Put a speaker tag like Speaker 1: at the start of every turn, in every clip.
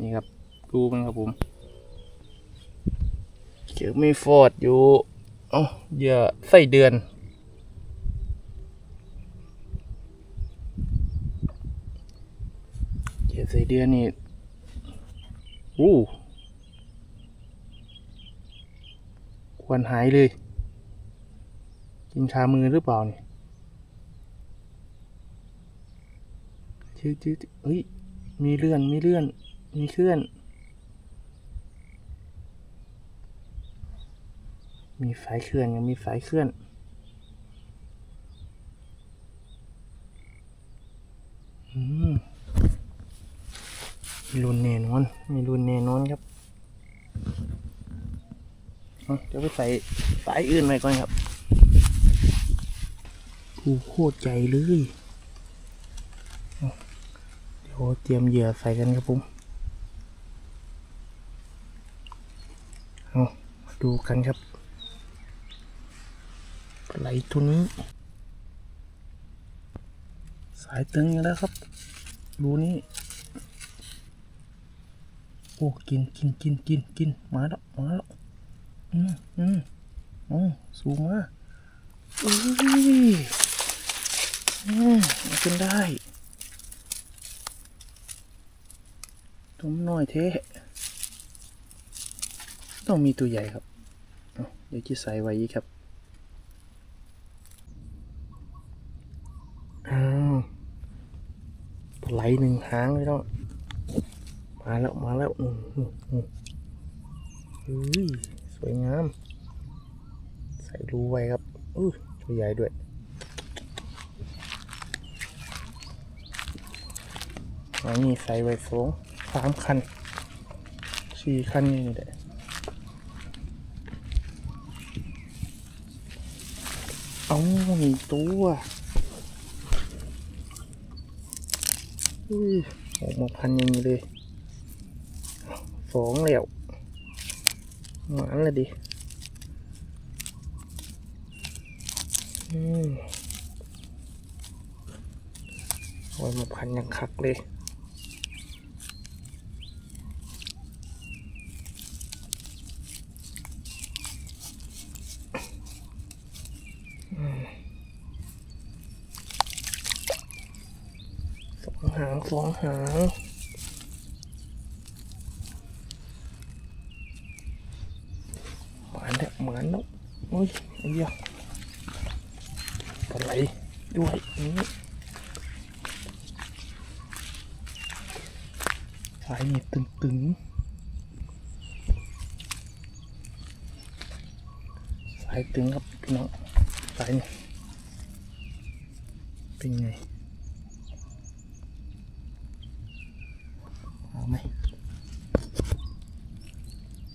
Speaker 1: นี่ครับ ดูมันครับผมเจอไม่ฟอดอยู่เอ้าเหยื่อไส้เดือน เหยื่อไส้เดือนนี่อู้ควรหายเลย กินชามือหรือเปล่าเนี่ยชื่อชื่อเฮ้ย มีเลื่อน มีเลื่อน มีเคลื่อนมีสายเคลื่อนยังมีสายเคลื่อน อืมมีรุนแน่นอน มีรุนแน่นอนครับ เดี๋ยวไปใส่สายอื่นไปก่อนครับผูโคตรใหญ่เลยเอเดี๋ยวเตรียมเหยื่อใส่กันครับผม เอาดูกันครับ ไหลตัวนี้ สายตึงอยู่แล้วครับ รูนี้ โอ้ กินกินกินกินกินมาแล้วมาแล้วอืมอืมอืมสูงมากอุ้ยอืมาขึ้นได้ตัวมันน้อยเท ต้องมีตัวใหญ่ครับเดี๋ยวจะใส่ไว้ครับอ้าวปลาไหลหนึ่งหางเลยเนาะมาแล้วมาแล้วอืมอืมอืมเฮ้ยสวยงาม ใส่รูไว้ครับอุ้ยตัวใหญ่ด้วยอันนี้ใส่ไว้สองสามคันสี่คันนี่แหละ เอามีตัวอุ้ยออกมาพันอยังนี้เลยสองแล้วหวานเลยดิอืมเอาไว้มาพันอยังคักเลย สองหางสองหางหมานแล้วหมานแล้วโอ้ยอ้เหี้ยปลาไหลด้วยนี่สายนี่ตึงตึงๆ สายตึงครับพี่น้อง สายนี่เป็นไงเอาไหม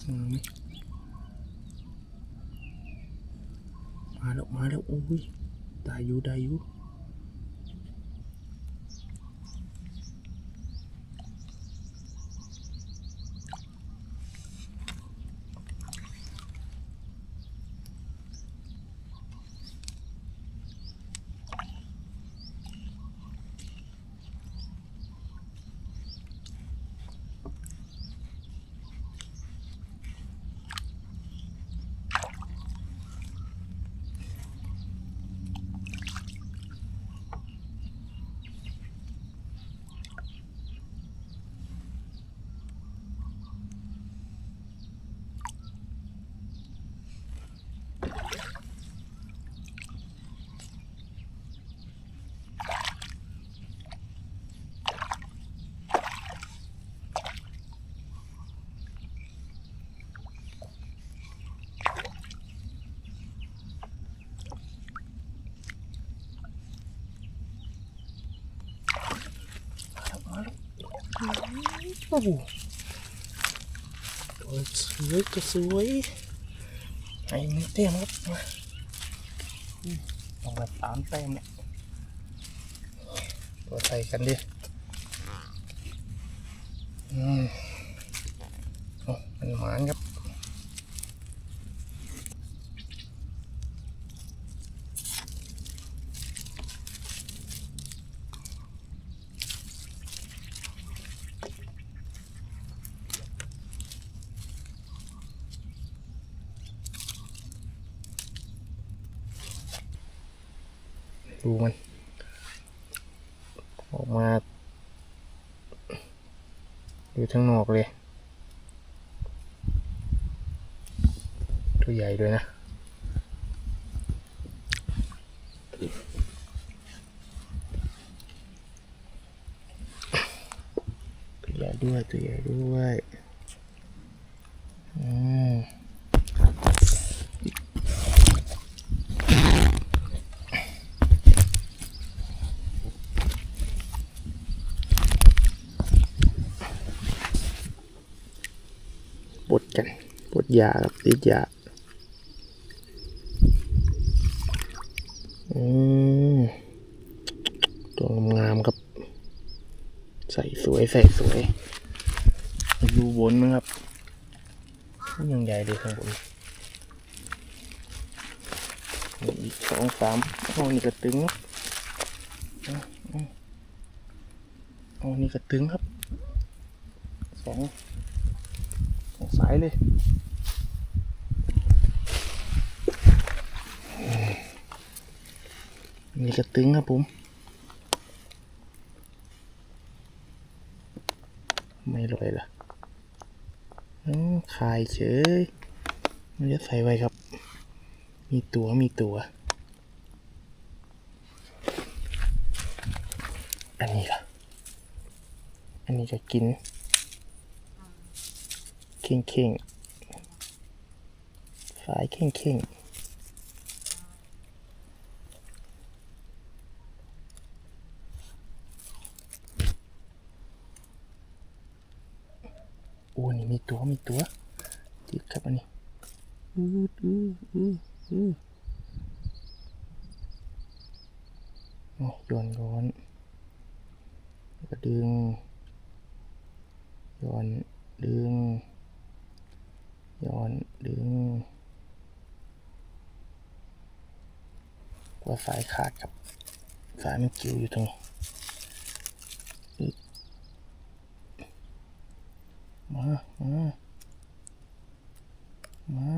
Speaker 1: เอาไหมมาแล้ว มาแล้ว โอ้ย ได้อยู่ ได้อยู่ มาแล้ว โอ้โหตัวสวยตัวสวยไอ้เต้มครับมาต้องแบบสามเต้มเนี่ยตัวใส่กันดิอืมโอ้มันหมานครับ ดูมัน ออกมาอยู่ทั้งนอกเลย ตัวใหญ่ด้วยนะตัวใหญ่ด้วยตัวใหญ่ด้วยอืม ปวดกันปวดยาครับติดยาอืมตัวงามครับ ใส่สวยใส่สวยดูบนมั้งครับยังใหญ่เลยข้างบนนี่อีกสองสามโอ้นี่กระตึงเนาะเอาเอนี่กระตึงครับสอง สองสายเลยนี่กระตึงครับผมไม่ลอยละอืมคายเฉยมันจะใส่ไว้ครับ มีตัวมีตัว อันนี้ล่ะ อันนี้จะกิน เข่งเข่งๆสายเข่งเข่งโอ้นี่มีตัวมีตัวติดครับอันนี้อืออืออืออือโอ้โยนร้อนแล้วก็ดึงย้อนดึง ย้อนดึงกว่าสายขาดครับ สายมันกิ้วอยู่ตรงนี้มา มา มา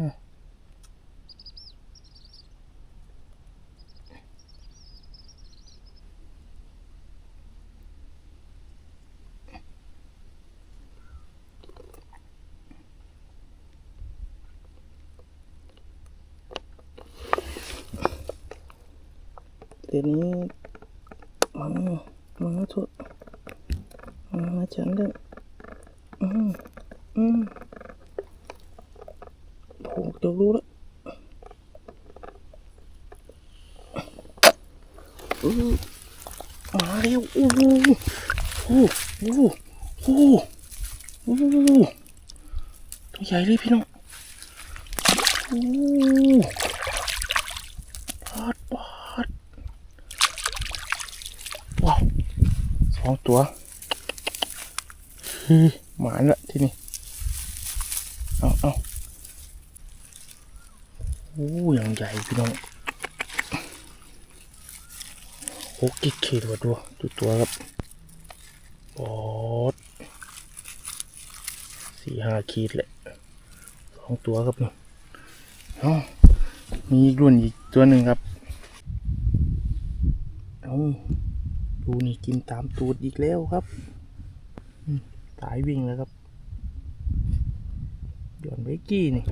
Speaker 1: เดี๋ยวนี้มามาทุกมามาฉันกันอืมอืมผมจะรู้ล้วอือมาแล้วโอ้หโอ้โหโอ้โหโอ้โหตัวใหญ่เลยพี่น้องโอ้ปาดปาด ว้าวสองตัวฮ้ยหมานละที่นี่เอาเอาโอ้ยังใหญ่พี่น้องโอ้กิ๊กขีดว่ะตัวตัวตัวครับบอดสี่ห้าขีดแหละสองตัวครับเอ้ามีอีกรุ่นอีกตัวหนึ่งครับเอา ดูนี่กินตามตูดอีกแล้วครับสายวิ่งแล้วครับหย่อนเบกกี้นี่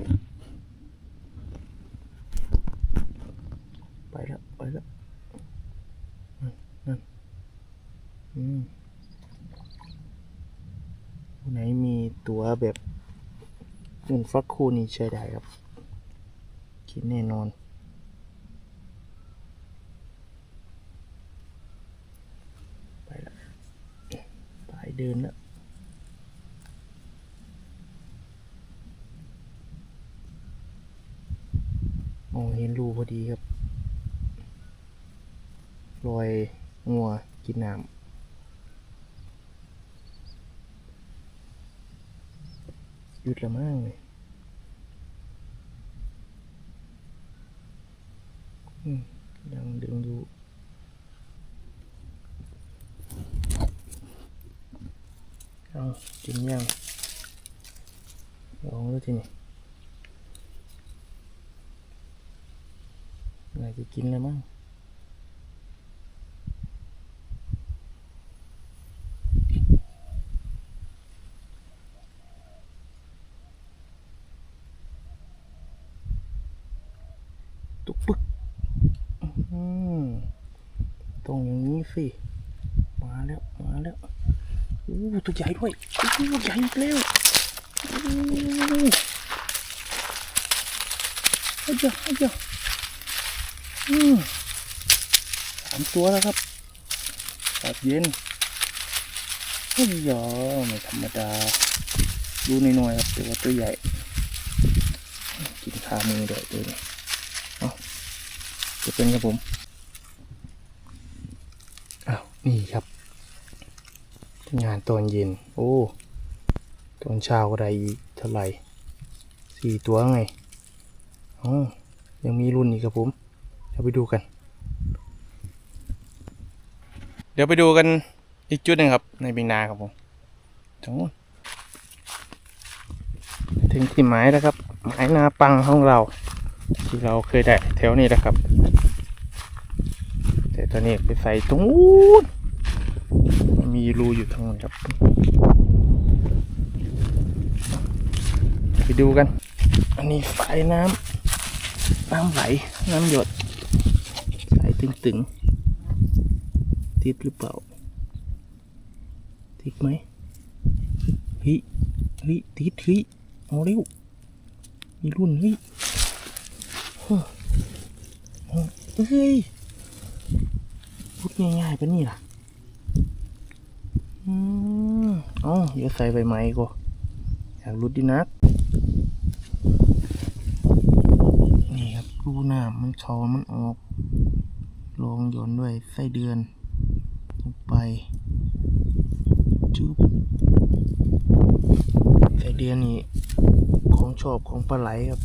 Speaker 1: ไปแล้วไปแล้วนั่นอืมไหนมีตัวแบบเงินฟักคูนี่ใช้ได้ครับ กินแน่นอน ไปละ ไปเดินแล้วมองเห็นรูพอดีครับรอยงัวกินน้ำหยุดละมั่งเลยยังดึงอยู่ เอากินยังลองดูทีนี่น่าจะกินเลยมั้ง สิมาแล้วมาแล้วโอ้ ตัวใหญ่ด้วยโอ้ใหญ่อีกแล้วโอ้เอาเจ้าเอาเจ้าอืมสามตัวแล้วครับอากาศเย็นเฮ้ยยอไม่ธรรมดา ดูหน่อยๆครับแต่ว่าตัวใหญ่ กินขามือเดี๋ยวตัวนี้เอาจะเป็นครับผม อ้าว นี่ครับ งานตอนเย็น โอ้ตอนเช้าก็ได้อีกเท่าไหร่สี่ตัวไงอ๋อยังมีรุ่นอีกครับผมเดี๋ยวไปดูกัน เดี๋ยวไปดูกันอีกจุดหนึ่งครับ ในบินาครับผมตรงนู้นถึงที่หมายแล้วครับ หมายนาปังของเรา ที่เราเคยได้แถวนี้แหละครับ แต่ตอนนี้ไปใส่ตรงนู้น มีรูอยู่ทางนู้นครับ ไปดูกัน อันนี้ฝายน้ำน้ำไหล น้ำหยด สายตึงๆ ติดหรือเปล่า ติดไหมฮ้ยเฮ้ยติดฮ้ยเอาเร็ว มีรุ่นฮ้ยเฮ้ยเฮ้ยพุดง่ายๆปะนี่ล่ะ อืมเอ้าอย่าใส่ใบไม้ก็อยากรุดดีนัก นี่ครับรูน้ำมันเขามันออกลองหย่อนด้วยไส้เดือนลงไป จุ๊บไส้เดือนนี่ของชอบของปลาไหลครับ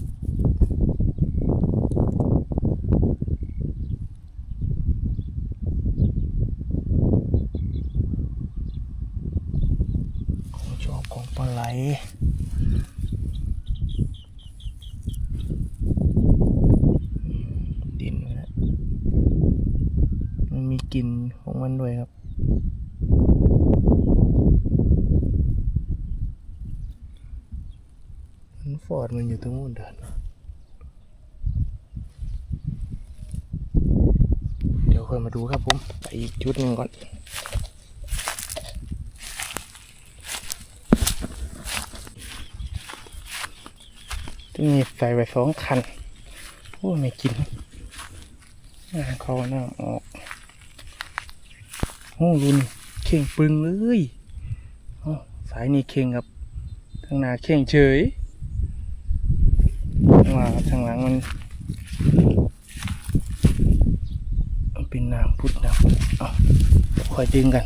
Speaker 1: ของชอบของปลาไหล ดินนะมันมีกลิ่นของมันด้วยครับ มันฟอร์ดมันอยู่ตรงนู้นเดินเดี๋ยวค่อยมาดูครับผม ไปอีกชุดหนึ่งก่อน ที่นี่ใส่ไปสองคันโอ้ไม่กินเขาน้ำออกโอ้รุนเข่งปึงเลยสายนี้เข่งครับทางหน้าเข่งเฉยข้าทางหลังมันเป็นน้ำพุดน้ำเอาคอยดึงกัน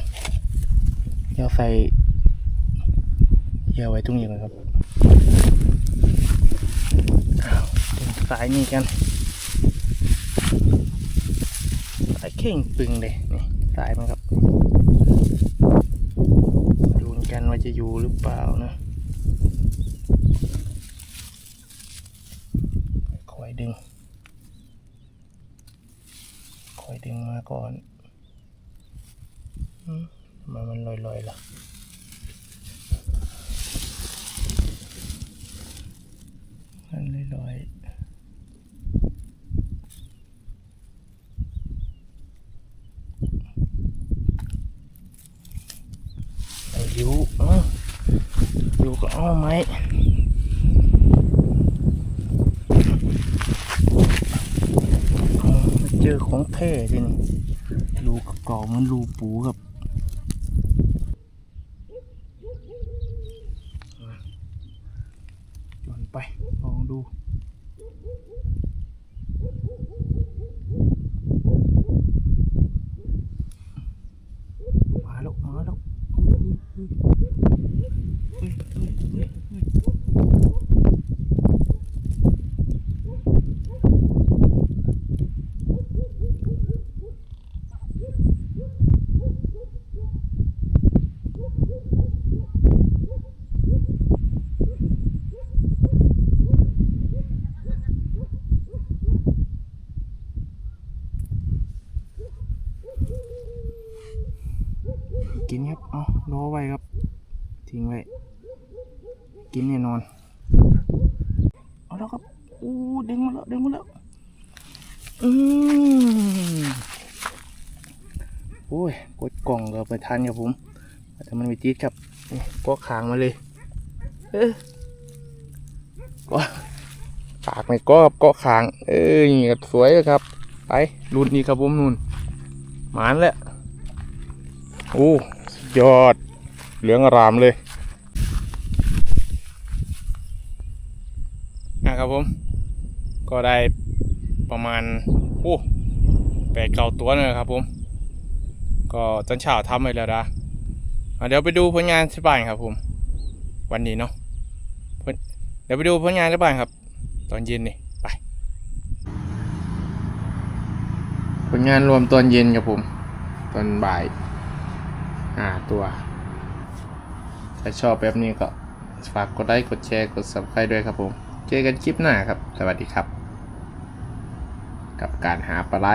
Speaker 1: เดี๋ยวใส่เยี่ยวไว้ตรงนี้เลยครับ สายนี้กัน สายเข่งปึงเลยนี่สายมันครับดูกันว่าจะอยู่หรือเปล่านะคอยดึงคอยดึงมาก่อนมทำไมมันลอยๆล่ะ มันลอยๆอยุเอ้าอยู่ก็เอาไหมเอามาเจอของแท้ดินี่รูเก่ามันรูปูครับจอนไป ลองดู มาแล้ว มาแล้วอุ้ยอุ้ยอุ้ยอุ้ยอุ้ยอุ้ยกินครับ เอารอไว้ครับ ทิ้งไว้ กินแน่นอน เอาแล้วครับอู้ดึงมาแล้วดึงมาแล้ว อืมโอ้ย กดกล่องก็ไปทันครับผมแต่มันไม่ติดครับก็ค้างมาเลย เออก็ปากไม่ก็ก็ค้าง เอ้ยสวยเลยครับ ไปรุ่นนี้ครับผมนุ่นหมานแล้วโอ้ยอด เหลืองอารามเลย นะครับผม ก็ได้ประมาณโอ้แปดเก้าตัวเลยครับผม ก็ตอนเช้าทำไปแล้วนะอะเดี๋ยวไปดูผลงานที่บ้านครับผม วันนี้เนาะเดี๋ยวไปดูผลงานที่บ้านครับ ตอนเย็นนี่ไป ผลงานรวมตอนเย็นครับผม ตอนบ่ายห้าตัว ถ้าชอบแบบนี้ก็ฝากกดไลค์กดแชร์กด subscribe ด้วยครับผม เจอกันคลิปหน้าครับ สวัสดีครับ กับการหาปลาไหล